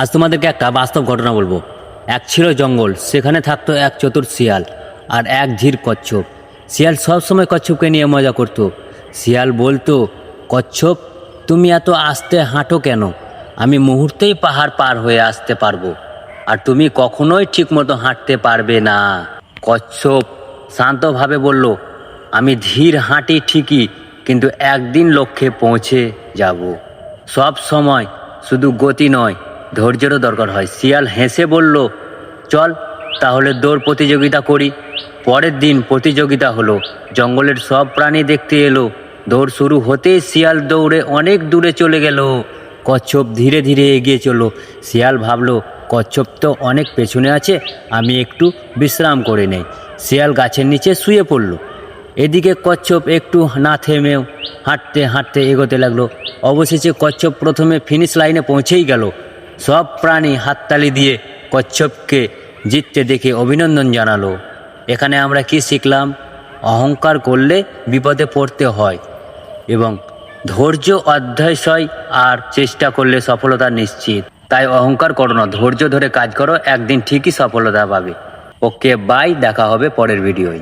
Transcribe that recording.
আজ তোমাদেরকে একটা বাস্তব ঘটনা বলব। এক ছিল জঙ্গল, সেখানে থাকতো এক চতুর শিয়াল আর এক ধীর কচ্ছপ। শিয়াল সবসময় কচ্ছপকে নিয়ে মজা করতো। শিয়াল বলতো, কচ্ছপ, তুমি এত আস্তে হাঁটো কেন? আমি মুহূর্তেই পাহাড় পার হয়ে আসতে পারব আর তুমি কখনোই ঠিকমতো হাঁটতে পারবে না। কচ্ছপ শান্তভাবে বলল, আমি ধীর হাঁটি ঠিকই, কিন্তু একদিন লক্ষ্যে পৌঁছে যাব। সব সময় শুধু গতি নয় ধৈর্যেরও দরকার হয়। শিয়াল হেসে বলল, চল, তাহলে দৌড় প্রতিযোগিতা করি। পরের দিন প্রতিযোগিতা হলো। জঙ্গলের সব প্রাণী দেখতে এলো। দৌড় শুরু হতেই শিয়াল দৌড়ে অনেক দূরে চলে গেল। কচ্ছপ ধীরে ধীরে এগিয়ে চলল। শিয়াল ভাবলো, কচ্ছপ তো অনেক পেছনে আছে, আমি একটু বিশ্রাম করে নেই। শিয়াল গাছের নিচে শুয়ে পড়ল। এদিকে কচ্ছপ একটু না থেমেও হাঁটতে হাঁটতে এগোতে লাগল। অবশেষে কচ্ছপ প্রথমে ফিনিশ লাইনে পৌঁছেই গেল। সব প্রাণী হাততালি দিয়ে কচ্ছপকে জিততে দেখে অভিনন্দন জানালো। এখানে আমরা কি শিখলাম? অহংকার করলে বিপদে পড়তে হয় এবং ধৈর্য অধ্যায়শয় আর চেষ্টা করলে সফলতা নিশ্চিত। তাই অহংকার করো না, ধৈর্য ধরে কাজ করো, একদিন ঠিকই সফলতা পাবে। ওকে বাই দেখা হবে পরের ভিডিওয়